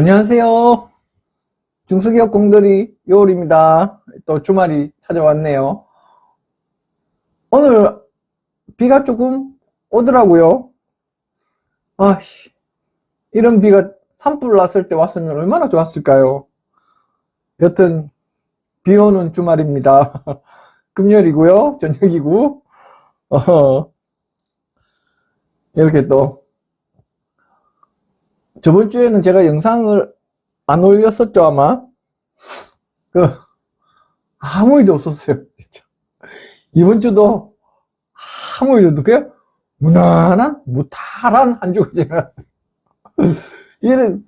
안녕하세요. 중소기업 공들이 요울입니다. 또 주말이 찾아왔네요. 오늘 비가 조금 오더라고요. 아씨, 이런 비가 산불 났을 때 왔으면 얼마나 좋았을까요? 여튼, 비 오는 주말입니다. 금요일이고요. 저녁이고, 어, 이렇게 또, 저번 주에는 제가 영상을 안 올렸었죠, 아마? 그, 아무 일도 없었어요, 진짜. 이번 주도 아무 일도 없고, 그냥 무난한, 무탈한 한 주가 지나갔어요. 이는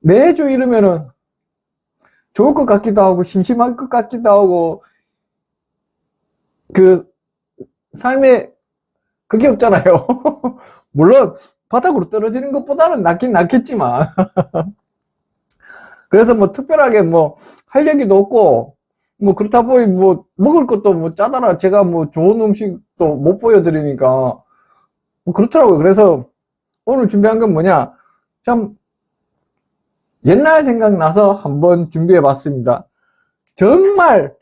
매주 이러면은 좋을 것 같기도 하고, 심심할 것 같기도 하고, 그, 삶에 그게 없잖아요. 물론, 바닥으로 떨어지는 것보다는 낫긴 낫겠지만. 그래서 뭐 특별하게 뭐 할 얘기도 없고, 뭐 그렇다 보니 뭐 먹을 것도 뭐 짜다라 제가 뭐 좋은 음식도 못 보여드리니까 뭐 그렇더라고요. 그래서 오늘 준비한 건 뭐냐. 참 옛날 생각나서 한번 준비해 봤습니다. 정말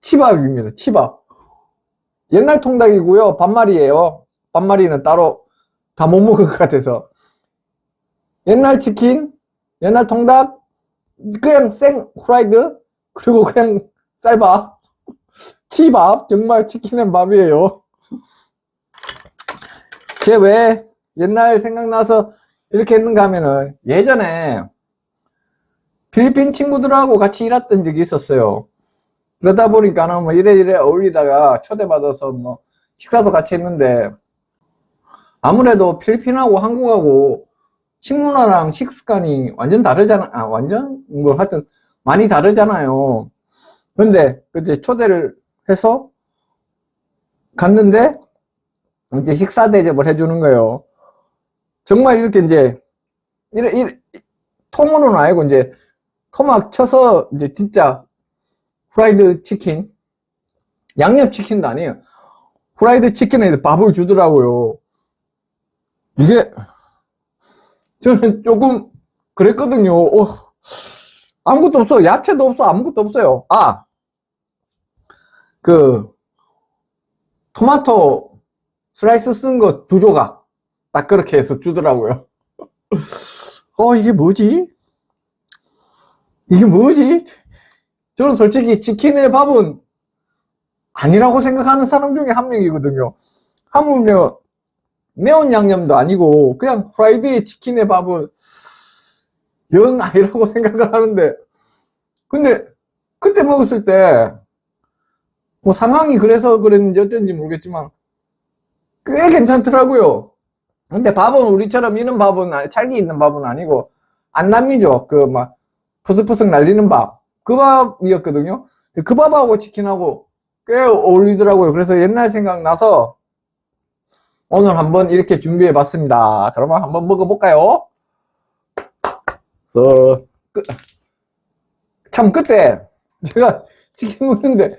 치밥입니다. 치밥. 옛날 통닭이고요. 반말이에요. 반말이는 따로 다 못 먹을 것 같아서. 옛날 치킨, 옛날 통닭, 그냥 생 후라이드, 그리고 그냥 쌀밥, 치밥, 정말 치킨은 밥이에요. 제 왜 옛날 생각나서 이렇게 했는가 하면은 예전에 필리핀 친구들하고 같이 일했던 적이 있었어요. 그러다 보니까는 뭐 이래이래 어울리다가 초대받아서 뭐 식사도 같이 했는데 아무래도 필리핀하고 한국하고 식문화랑 식습관이 완전 다르잖아. 아, 완전? 뭐 하여튼 많이 다르잖아요. 근데 그때 초대를 해서 갔는데 이제 식사 대접을 해주는 거예요. 정말 이렇게 이제 이래, 이래, 통으로는 아니고 이제 토막 쳐서 이제 진짜 후라이드 치킨 양념 치킨도 아니에요. 후라이드 치킨에 밥을 주더라고요. 이게 저는 조금 그랬거든요. 어, 아무것도 없어. 야채도 없어. 아무것도 없어요. 아, 그 토마토 슬라이스 쓴 거 두 조각 딱 그렇게 해서 주더라고요. 어, 이게 뭐지? 이게 뭐지? 저는 솔직히 치킨의 밥은 아니라고 생각하는 사람 중에 한 명이거든요. 하물며 매운 양념도 아니고 그냥 프라이드의 치킨의 밥은 영 아니라고 생각을 하는데 근데 그때 먹었을 때 뭐 상황이 그래서 그랬는지 어쩐지 모르겠지만 꽤 괜찮더라고요. 근데 밥은 우리처럼 이런 밥은 아니- 찰기 있는 밥은 아니고 안 남미죠. 그 막 퍼석퍼석 날리는 밥. 그 밥이었거든요. 그 밥하고 치킨하고 꽤 어울리더라고요. 그래서 옛날 생각 나서 오늘 한번 이렇게 준비해 봤습니다. 그러면 한번 먹어볼까요? 그래서 그- 참 그때 제가 치킨 먹는데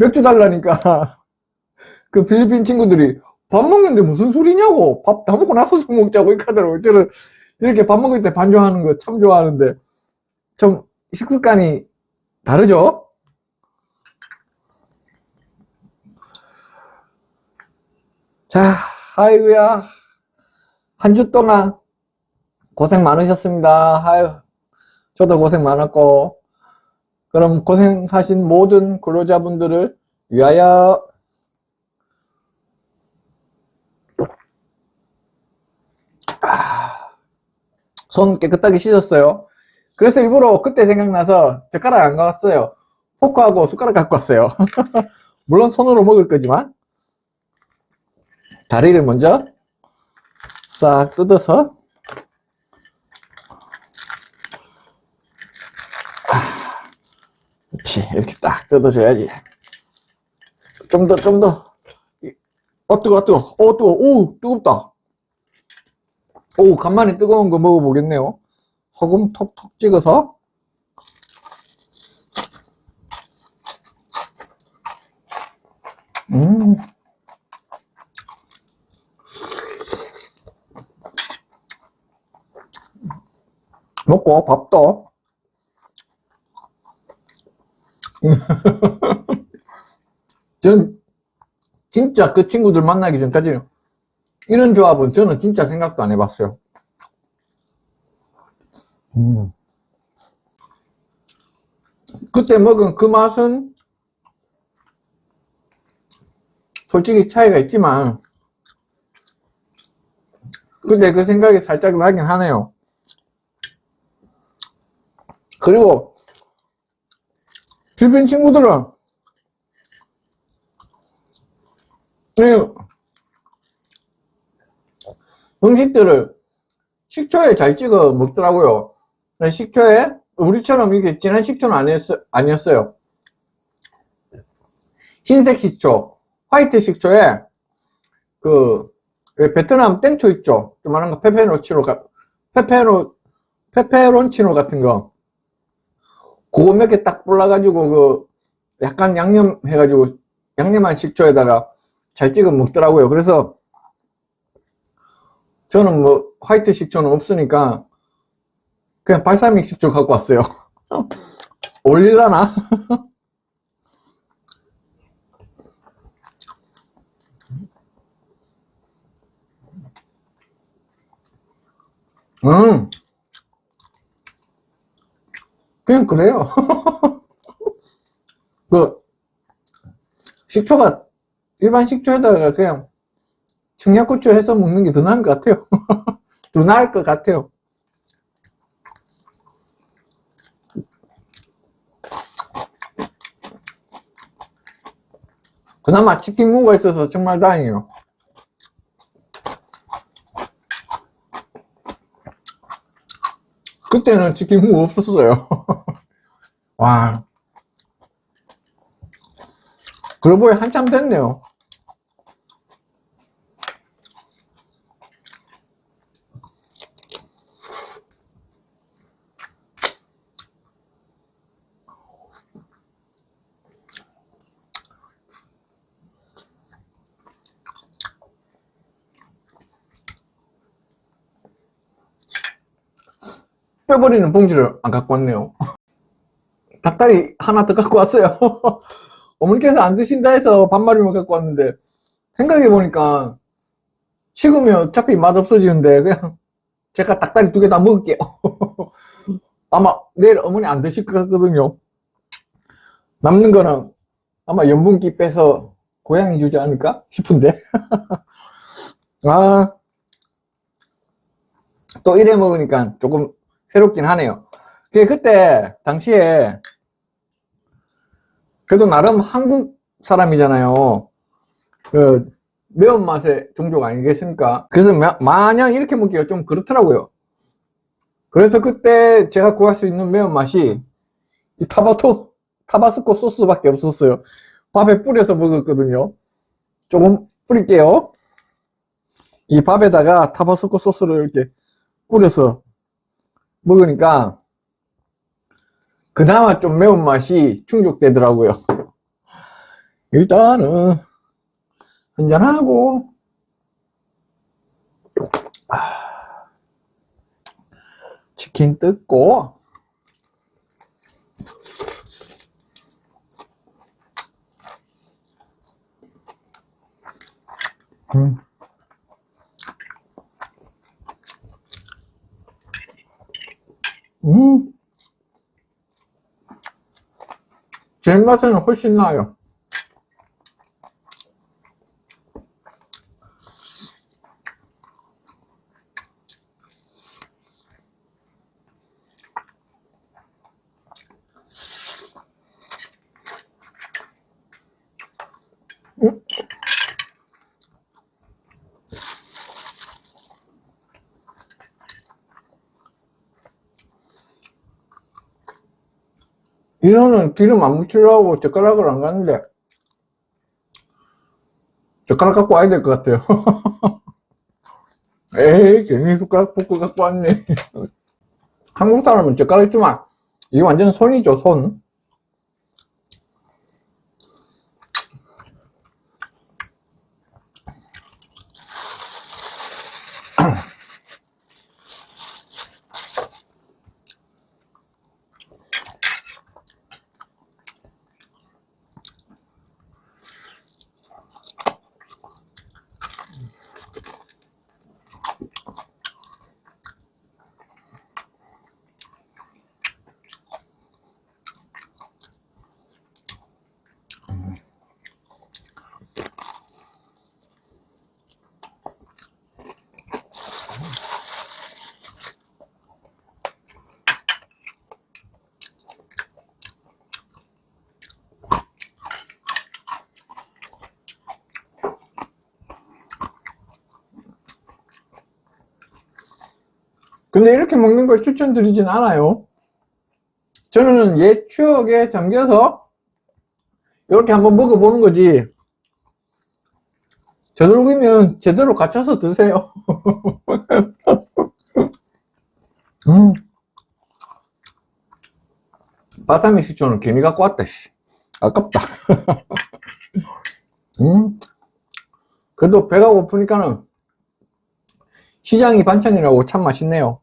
맥주 달라니까 그 필리핀 친구들이 밥 먹는데 무슨 소리냐고 밥 다 먹고 나서 좀 먹자고 이렇게 하더라고요. 저는 이렇게 밥 먹을 때 반주하는 거 참 좋아하는데 좀 식습관이 다르죠? 자, 아이고야. 한 주 동안 고생 많으셨습니다. 아유, 저도 고생 많았고, 그럼 고생하신 모든 근로자분들을 위하여 아, 손 깨끗하게 씻었어요. 그래서 일부러 그때 생각나서 젓가락 안 가왔어요. 포크하고 숟가락 갖고 왔어요. 물론 손으로 먹을 거지만 다리를 먼저 싹 뜯어서 아, 그렇지. 이렇게 딱 뜯어줘야지. 좀 더 좀더. 어 뜨거 뜨거. 어 뜨거. 오 뜨겁다. 오 간만에 뜨거운 거 먹어보겠네요. 소금 톡톡 찍어서 먹고 밥도 전 진짜 그 친구들 만나기 전까지는 이런 조합은 저는 진짜 생각도 안 해봤어요. 음. 그때 먹은 그 맛은 솔직히 차이가 있지만 근데 그 생각이 살짝 나긴 하네요. 그리고 주변 친구들은 이 음식들을 식초에 잘 찍어 먹더라고요. 근데 식초에 우리처럼 이렇게 진한 식초는 아니었어, 아니었어요. 흰색 식초, 화이트 식초에 그왜 베트남 땡초 있죠? 조만한 거 페페로치노 가 페페로 페페론치노 같은 거 그거 몇 개딱 불러가지고 그 약간 양념 해가지고 양념한 식초에다가 잘 찍어 먹더라고요. 그래서 저는 뭐 화이트 식초는 없으니까 그냥 발사믹 식초 갖고 왔어요. 올릴라나? 음. 그냥 그래요. 그, 식초가, 일반 식초에다가 그냥 청양고추 해서 먹는 게 더 나은 것 같아요. 더 나을 것 같아요. 그나마 치킨 무가 있어서 정말 다행이에요. 그때는 치킨 무 없었어요. 와. 그러고 보니 한참 됐네요. 뼈버리는 봉지를 안 갖고 왔네요. 닭다리 하나 더 갖고 왔어요. 어머니께서 안 드신다 해서 반마리만 갖고 왔는데, 생각해보니까, 식으면 어차피 맛 없어지는데, 그냥 제가 닭다리 두 개 다 먹을게요. 아마 내일 어머니 안 드실 것 같거든요. 남는 거는 아마 염분기 빼서 고양이 주지 않을까 싶은데. 아, 또 이래 먹으니까 조금 새롭긴 하네요. 그 그때 당시에 그래도 나름 한국 사람이잖아요. 그 매운맛의 종족 아니겠습니까? 그래서 마, 마냥 이렇게 먹기가 좀 그렇더라고요. 그래서 그때 제가 구할 수 있는 매운맛이 이 타바토, 타바스코 소스밖에 없었어요. 밥에 뿌려서 먹었거든요. 조금 뿌릴게요. 이 밥에다가 타바스코 소스를 이렇게 뿌려서 먹으니까 그나마 좀 매운맛이 충족되더라고요. 일단은 한잔하고 아, 치킨 뜯고 음. 음. 제 맛에는 훨씬 나아요. 이거는 기름 안 묻히려고 젓가락을 안 갔는데 젓가락 갖고 와야 될 것 같아요. 에이 괜히 숟가락 볶고 갖고 왔네. 한국 사람은 젓가락 있지만 이게 완전 손이죠 손 근데 이렇게 먹는 걸 추천드리진 않아요. 저는 옛 추억에 잠겨서 이렇게 한번 먹어보는 거지. 되도록이면 제대로 갖춰서 드세요. 음. 바사미 식초는 괜히 갖고 왔다, 씨. 아깝다. 음. 그래도 배가 고프니까는 시장이 반찬이라고 참 맛있네요.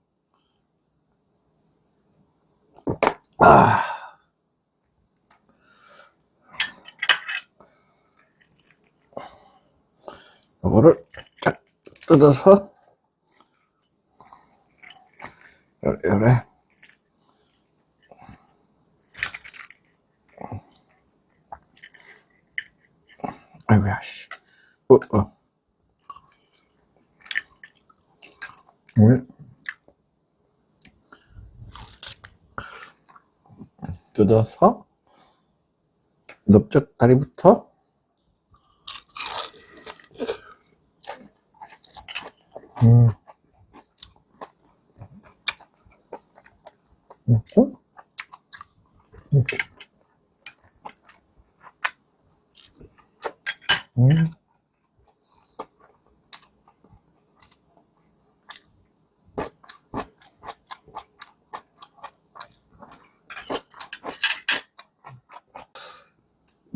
아. 이거를 쫙 뜯어서 요래. 아이고야, 씨. 어, 어. 물. 뜯어서 넓적 다리부터 음.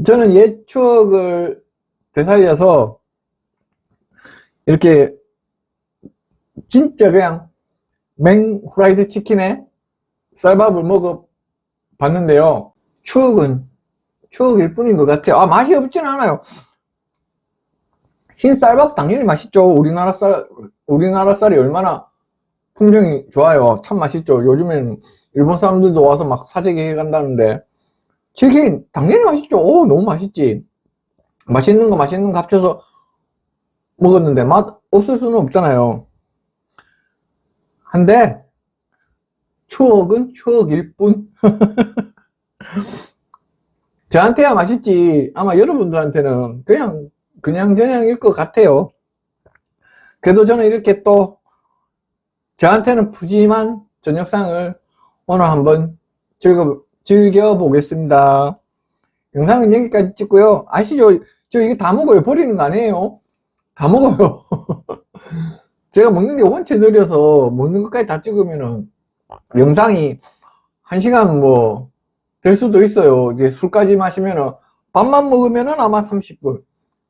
저는 옛 추억을 되살려서 이렇게 진짜 그냥 맹 후라이드 치킨에 쌀밥을 먹어 봤는데요. 추억은 추억일 뿐인 것 같아요. 아, 맛이 없진 않아요. 흰 쌀밥 당연히 맛있죠. 우리나라 쌀, 우리나라 쌀이 얼마나 품종이 좋아요. 참 맛있죠. 요즘엔 일본 사람들도 와서 막 사재기 해 간다는데. 치킨 당연히 맛있죠. 오, 너무 맛있지. 맛있는 거 맛있는 거 합쳐서 먹었는데 맛 없을 수는 없잖아요. 한데 추억은 추억일 뿐. 저한테야 맛있지. 아마 여러분들한테는 그냥 그냥 저냥일 것 같아요. 그래도 저는 이렇게 또 저한테는 푸짐한 저녁상을 오늘 한번 즐겨 즐겨보겠습니다. 영상은 여기까지 찍고요. 아시죠? 저 이거 다 먹어요. 버리는 거 아니에요. 다 먹어요. 제가 먹는 게 원체 느려서 먹는 것까지 다 찍으면은 영상이 한 시간 뭐 될 수도 있어요. 이제 술까지 마시면은 밥만 먹으면은 아마 30분.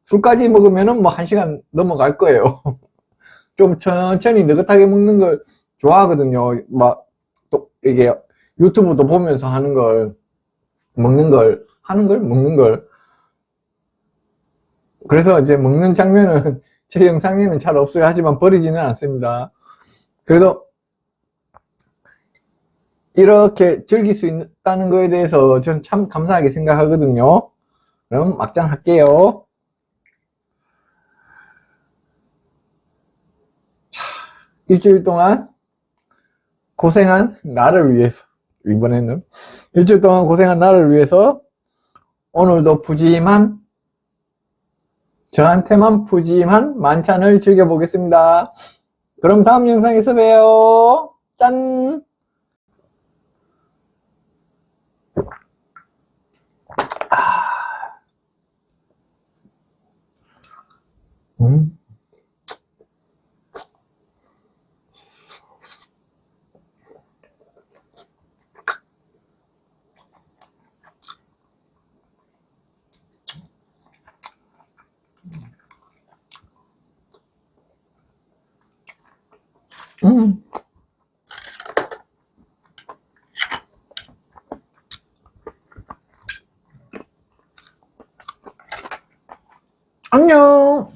술까지 먹으면은 뭐한 시간 넘어갈 거예요. 좀 천천히 느긋하게 먹는 걸 좋아하거든요. 막 또 이게 유튜브도 보면서 하는 걸 먹는 걸 하는 걸 먹는 걸. 그래서 이제 먹는 장면은 제 영상에는 잘 없어요. 하지만 버리지는 않습니다. 그래도 이렇게 즐길 수 있다는 거에 대해서 저는 참 감사하게 생각하거든요. 그럼 막장 할게요. 자, 일주일 동안 고생한 나를 위해서 이번에는 일주일 동안 고생한 나를 위해서 오늘도 푸짐한 저한테만 푸짐한 만찬을 즐겨보겠습니다. 그럼 다음 영상에서 봬요. 짠! 아. 음. 음. 안녕.